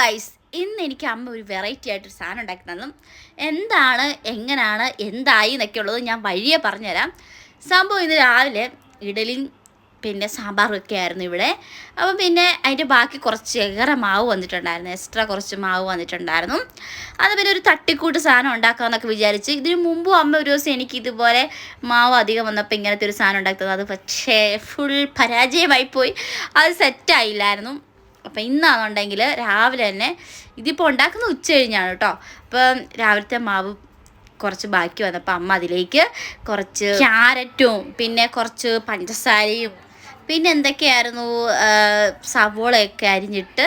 Guys ഇന്ന് എനിക്ക് അമ്മ ഒരു വെറൈറ്റി ആയിട്ടൊരു സാധനം ഉണ്ടാക്കി തന്നു. എന്താണ് എങ്ങനെയാണ് എന്തായി എന്നൊക്കെ ഉള്ളത് ഞാൻ വഴിയെ പറഞ്ഞുതരാം. സംഭവം ഇന്ന് രാവിലെ ഇഡലിയും പിന്നെ സാമ്പാറും ഒക്കെ ആയിരുന്നു ഇവിടെ. അപ്പം പിന്നെ അതിന്റെ ബാക്കി കുറച്ച് ഏറെ മാവ് വന്നിട്ടുണ്ടായിരുന്നു. എക്സ്ട്രാ കുറച്ച് മാവ് വന്നിട്ടുണ്ടായിരുന്നു. അത് പിന്നെ ഒരു തട്ടിക്കൂട്ട് സാധനം ഉണ്ടാക്കാമെന്നൊക്കെ വിചാരിച്ച് ഇതിന് മുമ്പും അമ്മ ഒരു ദിവസം എനിക്ക് ഇതുപോലെ മാവ് അധികം വന്നപ്പോൾ ഇങ്ങനത്തെ ഒരു സാധനം ഉണ്ടാക്കുന്നത് അത് പക്ഷേ ഫുൾ പരാജയമായി പോയി. അത് സെറ്റായില്ലായിരുന്നു അപ്പം ഇന്നാണെന്നുണ്ടെങ്കിൽ രാവിലെ തന്നെ ഇതിപ്പോൾ ഉണ്ടാക്കുന്ന ഉച്ച കഴിഞ്ഞാണ് കേട്ടോ. അപ്പം രാവിലത്തെ മാവ് കുറച്ച് ബാക്കി വന്നപ്പോൾ അമ്മ അതിലേക്ക് കുറച്ച് ക്യാരറ്റും പിന്നെ കുറച്ച് പഞ്ചസാരയും പിന്നെ എന്തൊക്കെയായിരുന്നു സവോളയൊക്കെ അരിഞ്ഞിട്ട്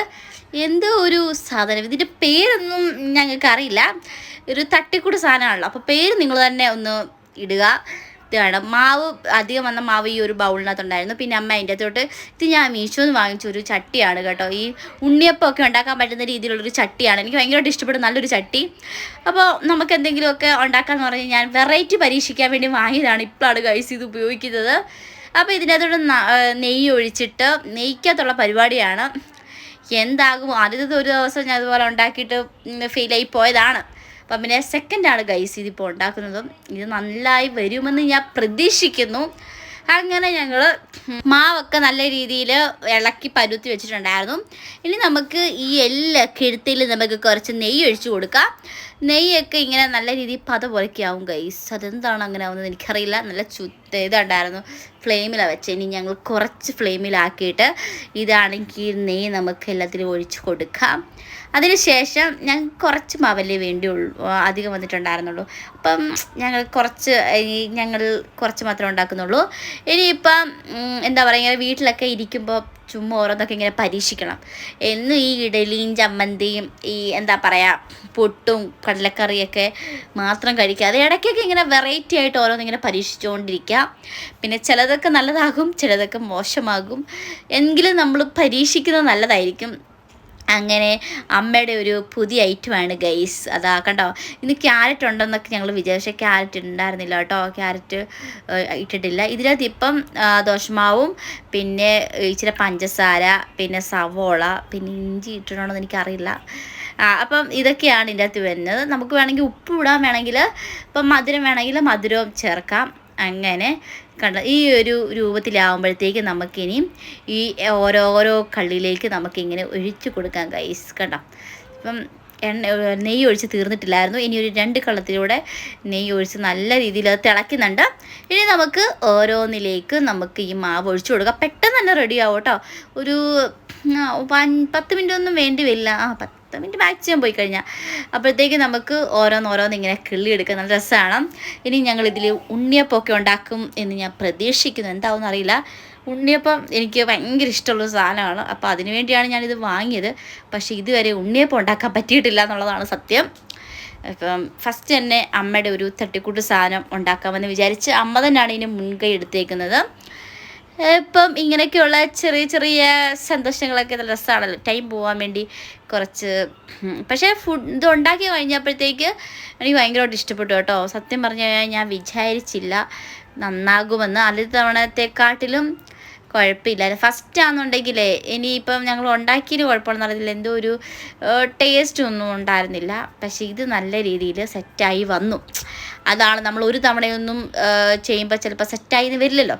എന്തോ ഒരു സാധനം. ഇതിന്റെ പേരൊന്നും ഞങ്ങൾക്ക് അറിയില്ല ഒരു തട്ടിക്കൂട് സാധനമാണല്ലോ. അപ്പോൾ പേര് നിങ്ങൾ തന്നെ ഒന്ന് ഇടുക. ഇത് വേണം മാവ് അധികം വന്ന മാവ് ഈ ഒരു ബൗളിനകത്തുണ്ടായിരുന്നു. പിന്നെ അമ്മ അതിന്റെ അകത്തോട്ട് ഇത് ഞാൻ മീഷോന്ന് വാങ്ങിച്ച ഒരു ചട്ടിയാണ് കേട്ടോ. ഈ ഉണ്ണിയപ്പമൊക്കെ ഉണ്ടാക്കാൻ പറ്റുന്ന രീതിയിലുള്ളൊരു ചട്ടിയാണ്. എനിക്ക് ഭയങ്കരമായിട്ട് ഇഷ്ടപ്പെടുന്ന നല്ലൊരു ചട്ടി. അപ്പോൾ നമുക്ക് എന്തെങ്കിലുമൊക്കെ ഉണ്ടാക്കാമെന്ന് പറഞ്ഞ് ഞാൻ വെറൈറ്റി പരീക്ഷിക്കാൻ വേണ്ടി വാങ്ങിയതാണ് ഇപ്പോഴാണ് കഴിച്ച് ഇത് ഉപയോഗിക്കുന്നത്. അപ്പോൾ ഇതിനകത്തോട്ട് നെയ്യ് ഒഴിച്ചിട്ട് നെയ്ക്കകത്തുള്ള പരിപാടിയാണ്. എന്താകും? ആദ്യത്തെ ഒരു ദിവസം ഞാൻ അതുപോലെ ഉണ്ടാക്കിയിട്ട് ഫെയിലായി പോയതാണ്. അപ്പം പിന്നെ സെക്കൻഡാണ് ഗൈസ് ഇതിപ്പോൾ ഉണ്ടാക്കുന്നതും. ഇത് നന്നായി വരുമെന്ന് ഞാൻ പ്രതീക്ഷിക്കുന്നു. അങ്ങനെ ഞങ്ങൾ മാവൊക്കെ നല്ല രീതിയിൽ ഇളക്കി പരുത്തി വെച്ചിട്ടുണ്ടായിരുന്നു. ഇനി നമുക്ക് ഈ എല്ലാ കിഴുത്തിൽ നമുക്ക് കുറച്ച് നെയ്യ് ഒഴിച്ചു കൊടുക്കാം. നെയ്യൊക്കെ ഇങ്ങനെ നല്ല രീതിയിൽ പത പോലൊക്കെ ആവും ഗൈസ് അതെന്താണ് അങ്ങനെ ആവുന്നത് എനിക്കറിയില്ല. നല്ല ചുത്ത ഇതുണ്ടായിരുന്നു. ഫ്ലെയിമിലാണ് വെച്ചത് ഇനി ഞങ്ങൾ കുറച്ച് ഫ്ലെയിമിലാക്കിയിട്ട് ഇതാണെങ്കിൽ നെയ്യ് നമുക്ക് എല്ലാത്തിലും ഒഴിച്ച് കൊടുക്കാം. അതിനുശേഷം ഞങ്ങൾ കുറച്ച് മാവല്ലേ വേണ്ടിയുള്ളൂ അധികം വന്നിട്ടുണ്ടായിരുന്നുള്ളൂ. അപ്പം ഞങ്ങൾ കുറച്ച് ഞങ്ങൾ കുറച്ച് മാത്രമേ ഉണ്ടാക്കുന്നുള്ളൂ. ഇനിയിപ്പം എന്താ പറയുക വീട്ടിലൊക്കെ ഇരിക്കുമ്പോൾ ചുമ്മാ ഓരോന്നൊക്കെ ഇങ്ങനെ പരീക്ഷിക്കണം. എന്നും ഈ ഇഡലിയും ചമ്മന്തിയും ഈ എന്താ പറയുക പുട്ടും കടലക്കറിയൊക്കെ മാത്രം കഴിക്കാതെ ഇടയ്ക്കൊക്കെ ഇങ്ങനെ വെറൈറ്റി ആയിട്ട് ഓരോന്നിങ്ങനെ പരീക്ഷിച്ചുകൊണ്ടിരിക്കുക പിന്നെ ചിലതൊക്കെ നല്ലതാകും ചിലതൊക്കെ മോശമാകും. എങ്കിലും നമ്മൾ പരീക്ഷിക്കുന്നത് നല്ലതായിരിക്കും. അങ്ങനെ അമ്മയുടെ ഒരു പുതിയ ഐറ്റമാണ് ഗൈസ് അതാ കണ്ടോ? ഇന്ന് ക്യാരറ്റ് ഉണ്ടെന്നൊക്കെ ഞങ്ങൾ വിചാരിച്ച. ക്യാരറ്റ് ഉണ്ടായിരുന്നില്ല കേട്ടോ. ക്യാരറ്റ് ഇട്ടിട്ടില്ല. ഇതിനകത്ത് ഇപ്പം ദോശമാവും പിന്നെ ഇച്ചിരി പഞ്ചസാര പിന്നെ സവോള പിന്നെ ഇഞ്ചി ഇട്ടിട്ടുണ്ടോയെന്ന് എനിക്കറിയില്ല. അപ്പം ഇതൊക്കെയാണ് ഇതിന്റെ അകത്ത് വരുന്നത്. നമുക്ക് വേണമെങ്കിൽ ഉപ്പ് ഇടാൻ വേണമെങ്കിൽ ഇപ്പം മധുരം വേണമെങ്കിൽ മധുരവും ചേർക്കാം. അങ്ങനെ. കണ്ട ഈ ഒരു രൂപത്തിലാവുമ്പോഴത്തേക്ക് നമുക്കിനി ഈ ഓരോരോ കള്ളിയിലേക്ക് നമുക്കിങ്ങനെ ഒഴിച്ചു കൊടുക്കാൻ ഗൈസ് കണ്ടോ? ഇപ്പം എണ്ണ നെയ്യ് ഒഴിച്ച് തീർന്നിട്ടില്ലായിരുന്നു. ഇനി ഒരു രണ്ട് കള്ളത്തിലൂടെ നെയ്യ് ഒഴിച്ച് നല്ല രീതിയിൽ അത് തിളയ്ക്കുന്നുണ്ട്. ഇനി നമുക്ക് ഓരോന്നിലേക്ക് നമുക്ക് ഈ മാവ് ഒഴിച്ചു കൊടുക്കാം. പെട്ടെന്ന് തന്നെ റെഡി ആവും കേട്ടോ. ഒരു പത്ത് മിനിറ്റ് ഒന്നും വേണ്ടി വരില്ല ആ പത്ത് മിനിറ്റ് മാക്സിമം പോയി കഴിഞ്ഞാൽ അപ്പോഴത്തേക്ക് നമുക്ക് ഓരോന്നോരോന്ന് ഓരോന്ന് ഇങ്ങനെ കിള്ളി എടുക്കാൻ നല്ല രസമാണ് ഇനി ഞങ്ങൾ ഇതിൽ ഉണ്ണിയപ്പമൊക്കെ ഉണ്ടാക്കും എന്ന് ഞാൻ പ്രതീക്ഷിക്കുന്നു. എന്താവും അറിയില്ല ഉണ്ണിയപ്പം എനിക്ക് ഭയങ്കര ഇഷ്ടമുള്ള സാധനമാണ്. അപ്പോൾ അതിനു വേണ്ടിയാണ് ഞാനിത് വാങ്ങിയത്. പക്ഷേ ഇതുവരെ ഉണ്ണിയപ്പം ഉണ്ടാക്കാൻ പറ്റിയിട്ടില്ല എന്നുള്ളതാണ് സത്യം. ഇപ്പം ഫസ്റ്റ് തന്നെ അമ്മയുടെ ഒരു തട്ടിക്കൂട്ട് സാധനം ഉണ്ടാക്കാമെന്ന് വിചാരിച്ച് അമ്മ തന്നെയാണ് ഇതിന് മുൻകൈ എടുത്തേക്കുന്നത്. ഇപ്പം ഇങ്ങനെയൊക്കെയുള്ള ചെറിയ ചെറിയ സന്തോഷങ്ങളൊക്കെ നല്ല രസമാണല്ലോ. ടൈം പോകാൻ വേണ്ടി കുറച്ച് പക്ഷേ ഫുഡ് ഇത് ഉണ്ടാക്കി കഴിഞ്ഞപ്പോഴത്തേക്ക് എനിക്ക് ഭയങ്കരമായിട്ട് ഇഷ്ടപ്പെട്ടു കേട്ടോ. സത്യം പറഞ്ഞു കഴിഞ്ഞാൽ ഞാൻ വിചാരിച്ചില്ല നന്നാകുമെന്ന്. അല്ല തവണത്തെക്കാട്ടിലും കുഴപ്പമില്ല. ഫസ്റ്റ് ആണെന്നുണ്ടെങ്കിലേ ഇനിയിപ്പം ഞങ്ങൾ ഉണ്ടാക്കിയതിന് കുഴപ്പമൊന്നും അറിയില്ല എന്തോ ഒരു ടേസ്റ്റ് ഒന്നും ഉണ്ടായിരുന്നില്ല. പക്ഷേ ഇത് നല്ല രീതിയിൽ സെറ്റായി വന്നു. അതാണ് നമ്മൾ ഒരു തവണയൊന്നും ചെയ്യുമ്പോൾ ചിലപ്പോൾ സെറ്റായി വരില്ലല്ലോ.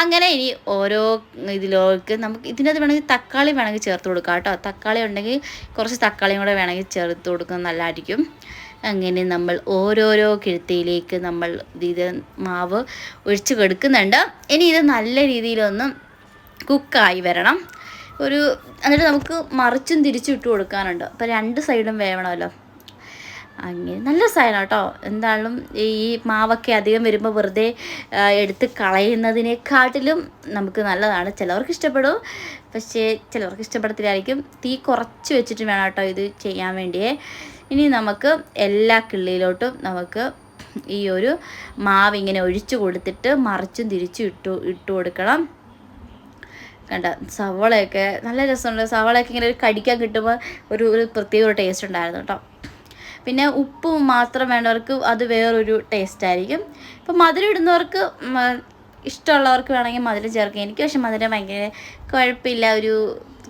അങ്ങനെ ഇനി ഓരോ ഇതിലേക്ക് നമുക്ക് ഇതിനകത്ത് വേണമെങ്കിൽ തക്കാളി വേണമെങ്കിൽ ചേർത്ത് കൊടുക്കാം കേട്ടോ. തക്കാളി ഉണ്ടെങ്കിൽ കുറച്ച് തക്കാളിയും കൂടെ വേണമെങ്കിൽ ചേർത്ത് കൊടുക്കുന്നത് നല്ലതായിരിക്കും. അങ്ങനെ നമ്മൾ ഓരോരോ കിഴത്തിയിലേക്ക് നമ്മൾ ഇത് മാവ് ഒഴിച്ച് കൊടുക്കുന്നുണ്ട്. ഇനി ഇത് നല്ല രീതിയിലൊന്ന് കുക്കായി വരണം. ഒരു എന്നിട്ട് നമുക്ക് മറിച്ചും തിരിച്ചും ഇട്ട് കൊടുക്കാനുണ്ട്. അപ്പോൾ രണ്ട് സൈഡും വേവണമല്ലോ. അങ്ങനെ നല്ല സാധനം കേട്ടോ. എന്തായാലും ഈ മാവൊക്കെ അധികം വരുമ്പോൾ വെറുതെ എടുത്ത് കളയുന്നതിനെക്കാട്ടിലും നമുക്ക് നല്ലതാണ്. ചിലവർക്ക് ഇഷ്ടപ്പെടും. പക്ഷേ ചിലവർക്ക് ഇഷ്ടപ്പെടത്തില്ലായിരിക്കും. തീ കുറച്ച് വെച്ചിട്ട് വേണം കേട്ടോ ഇത് ചെയ്യാൻ വേണ്ടിയേ. ഇനി നമുക്ക് എല്ലാ കിള്ളിയിലോട്ടും നമുക്ക് ഈ ഒരു മാവ് ഇങ്ങനെ ഒഴിച്ചു കൊടുത്തിട്ട് മറിച്ചും തിരിച്ചും ഇട്ടു ഇട്ട് കൊടുക്കണം. കണ്ട? സവളയൊക്കെ നല്ല രസമുണ്ട്. സവളയൊക്കെ ഇങ്ങനെ ഒരു കടിക്കാൻ കിട്ടുമ്പോൾ ഒരു ഒരു പ്രത്യേക ഒരു ടേസ്റ്റ് ഉണ്ടായിരുന്നു കേട്ടോ. പിന്നെ ഉപ്പ് മാത്രം വേണ്ടവർക്ക് അത് വേറൊരു ടേസ്റ്റ് ആയിരിക്കും. ഇപ്പം മധുരം ഇടുന്നവർക്ക് ഇഷ്ടമുള്ളവർക്ക് വേണമെങ്കിൽ മധുരം ചേർക്കാം. എനിക്ക് പക്ഷെ മധുരം ഭയങ്കര കുഴപ്പമില്ല. ഒരു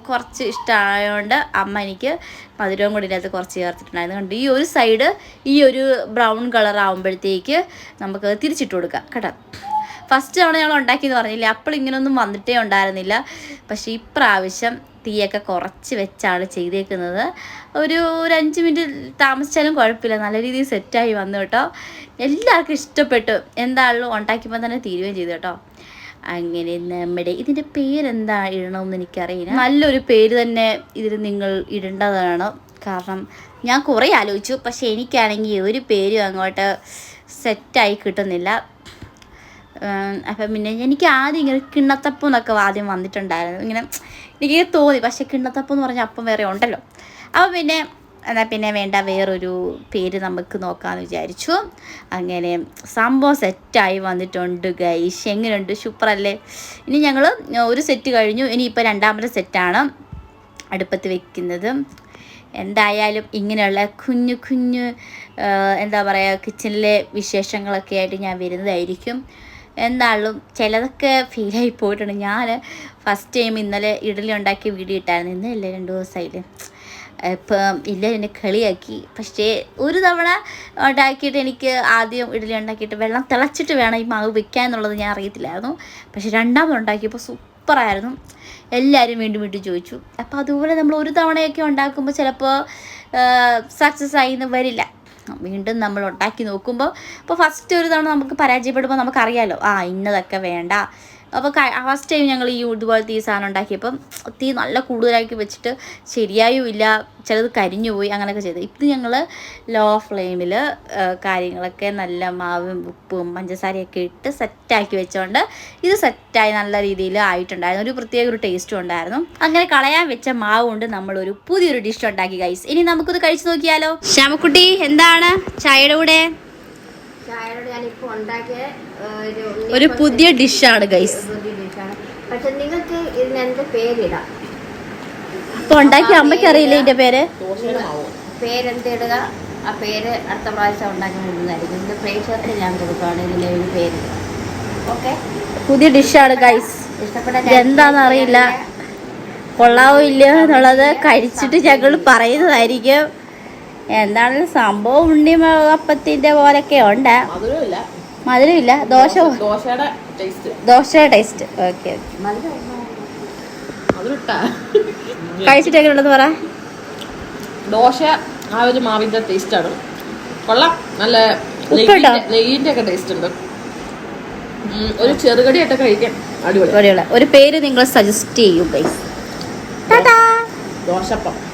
കുറച്ച് ഇഷ്ടമായതുകൊണ്ട് അമ്മ എനിക്ക് മധുരവും കൂടി ഇല്ലാത്ത കുറച്ച് ചേർത്തിട്ടുണ്ടായിരുന്നു. കണ്ട്? ഈ ഒരു സൈഡ് ഈ ഒരു ബ്രൗൺ കളർ ആകുമ്പോഴത്തേക്ക് നമുക്ക് തിരിച്ചിട്ട് കൊടുക്കാം കേട്ടോ. ഫസ്റ്റ് തവണ ഞങ്ങൾ ഉണ്ടാക്കിയെന്ന് പറഞ്ഞില്ല? അപ്പോൾ ഇങ്ങനെയൊന്നും വന്നിട്ടേ ഉണ്ടായിരുന്നില്ല. പക്ഷേ ഇപ്രാവശ്യം തീയൊക്കെ കുറച്ച് വെച്ചാണ് ചെയ്തേക്കുന്നത്. ഒരു ഒരു അഞ്ച് മിനിറ്റ് താമസിച്ചാലും കുഴപ്പമില്ല. നല്ല രീതിയിൽ സെറ്റായി വന്നു കേട്ടോ. എല്ലാവർക്കും ഇഷ്ടപ്പെട്ടു. എന്താണല്ലോ ഉണ്ടാക്കിയപ്പോൾ തന്നെ തീരുകയും ചെയ്തു കേട്ടോ. അങ്ങനെ നമ്മുടെ ഇതിന്റെ പേരെന്താ ഇടണമെന്ന് എനിക്കറിയില്ല. നല്ലൊരു പേര് തന്നെ ഇതിൽ നിങ്ങൾ ഇടേണ്ടതാണ്. കാരണം ഞാൻ കുറേ ആലോചിച്ചു. പക്ഷേ എനിക്കാണെങ്കിൽ ഒരു പേരും അങ്ങോട്ട് സെറ്റായി കിട്ടുന്നില്ല. അപ്പം പിന്നെ എനിക്ക് ആദ്യം ഇങ്ങനെ കിണ്ണത്തപ്പം എന്നൊക്കെ ആദ്യം വന്നിട്ടുണ്ടായിരുന്നു. ഇങ്ങനെ എനിക്ക് തോന്നി പക്ഷെ കിണ്ണത്തപ്പം എന്ന് പറഞ്ഞാൽ അപ്പം വേറെ ഉണ്ടല്ലോ. അപ്പം പിന്നെ എന്നാൽ പിന്നെ വേണ്ട വേറൊരു പേര് നമുക്ക് നോക്കാമെന്ന് വിചാരിച്ചു. അങ്ങനെ സംഭവം സെറ്റായി വന്നിട്ടുണ്ട് ഗൈഷ് എങ്ങനെയുണ്ട്? സൂപ്പറല്ലേ ഇനി ഞങ്ങൾ ഒരു സെറ്റ് കഴിഞ്ഞു. ഇനിയിപ്പോൾ രണ്ടാമത്തെ സെറ്റാണ് അടുപ്പത്ത് വെക്കുന്നത്. എന്തായാലും ഇങ്ങനെയുള്ള കുഞ്ഞു കുഞ്ഞു എന്താ പറയുക കിച്ചണിലെ വിശേഷങ്ങളൊക്കെ ആയിട്ട് ഞാൻ വരുന്നതായിരിക്കും. എന്നാലും ചിലതൊക്കെ ഫീലായി പോയിട്ടുണ്ട്. ഞാൻ ഫസ്റ്റ് ടൈം ഇന്നലെ ഇഡലി ഉണ്ടാക്കിയ വീഡിയോ ഇട്ടായിരുന്നു. ഇന്നല്ലേ രണ്ട് ദിവസമായില്ലേ ഇപ്പം ഇല്ല എന്നെ കളിയാക്കി. പക്ഷേ ഒരു തവണ ഉണ്ടാക്കിയിട്ട് എനിക്ക് ആദ്യം ഇഡലി ഉണ്ടാക്കിയിട്ട് വെള്ളം തിളച്ചിട്ട് വേണം ഈ മാവ് വെക്കാൻ എന്നുള്ളത് ഞാൻ അറിയത്തില്ലായിരുന്നു. പക്ഷേ രണ്ടാമത് ഉണ്ടാക്കിയപ്പോൾ സൂപ്പറായിരുന്നു. എല്ലാവരും വീണ്ടും വീണ്ടും ചോദിച്ചു. അപ്പോൾ അതുപോലെ നമ്മൾ ഒരു തവണയൊക്കെ ഉണ്ടാക്കുമ്പോൾ ചിലപ്പോൾ സക്സസ് ആയി എന്ന് വരില്ല. വീണ്ടും നമ്മൾ ഉണ്ടാക്കി നോക്കുമ്പോൾ ഇപ്പോൾ ഫസ്റ്റ് ഒരു തവണ നമുക്ക് പരാജയപ്പെടുമ്പോൾ നമുക്കറിയാമല്ലോ ആ ഇന്നതൊക്കെ വേണ്ട. അപ്പോൾ ഫസ്റ്റ് ടൈം ഞങ്ങൾ ഈ ഇതുപോലത്തെ ഈ സാധനം ഉണ്ടാക്കിയപ്പം തീ നല്ല കൂടുതലാക്കി വെച്ചിട്ട് ശരിയായും ഇല്ല ചിലത് കരിഞ്ഞു പോയി അങ്ങനെയൊക്കെ ചെയ്തു. ഇത് ഞങ്ങൾ ലോ ഫ്ലെയിമിൽ കാര്യങ്ങളൊക്കെ നല്ല മാവും ഉപ്പും പഞ്ചസാരയൊക്കെ ഇട്ട് സെറ്റാക്കി വെച്ചുകൊണ്ട് ഇത് സെറ്റായി നല്ല രീതിയിൽ ആയിട്ടുണ്ടായിരുന്നു. ഒരു പ്രത്യേക ഒരു ടേസ്റ്റും ഉണ്ടായിരുന്നു. അങ്ങനെ കളയാൻ വെച്ച മാവ് കൊണ്ട് നമ്മളൊരു പുതിയൊരു ഡിഷ് ഉണ്ടാക്കി ഗൈസ് ഇനി നമുക്കിത് കഴിച്ചു നോക്കിയാലോ? ശ്യാമക്കുട്ടി എന്താണ് ചായയുടെ കൂടെ? ഞാൻ ഇപ്പോൾ ഉണ്ടാക്കിയ ഒരു പുതിയ ഡിഷാണ് ഗൈസ് പുതിയ ഡിഷാണ്. പക്ഷെ നിങ്ങൾക്ക് ഇതിന് എന്ത് പേരിടാം. അപ്പൊ ഉണ്ടാക്കി അമ്മയ്ക്ക് അറിയില്ല ഇതിന്റെ പേര്? പേരെന്തിടുക ആ പേര് അടുത്ത പ്രാവശ്യം ഉണ്ടാക്കി മുഴുവനായിരിക്കും ഇതിന്റെ പ്രേക്ഷകർക്ക് ഞാൻ കൊടുക്കുകയാണ്. ഇതിന്റെ ഒരു പേര്. ഓക്കെ? പുതിയ ഡിഷാണ് ഗൈസ് എന്താന്ന് ഇതെന്താന്ന് അറിയില്ല. കൊള്ളാവോ ഇല്ലയോ എന്നുള്ളത് കഴിച്ചിട്ട് ഞങ്ങൾ പറയുന്നതായിരിക്കും. എന്താണെങ്കിലും സംഭവം ഉണ്ണി അപ്പത്തിന്റെ പോലൊക്കെ ഉണ്ട് മധുരമില്ല. ദോശ ദോശയുടെ ടേസ്റ്റ് ദോശയുടെ ടേസ്റ്റ് ഓക്കെ കഴിച്ചിട്ട് എങ്ങനെയുണ്ടെന്ന് പറ. ദോശ ആ ഒരു മാവിന്റെ ടേസ്റ്റ് ആണ്. കൊള്ളാം. നല്ല? നെയ്യിന്റെ- ഒക്കെ ടേസ്റ്റ് ഉണ്ട്. ഒരു ചെറുകടിയായിട്ട് കഴിക്കാം. അടിപൊളി. ഒരു പേര് നിങ്ങൾ സജസ്റ്റ് ചെയ്യൂ ഗൈസ് ദോശപ്പം.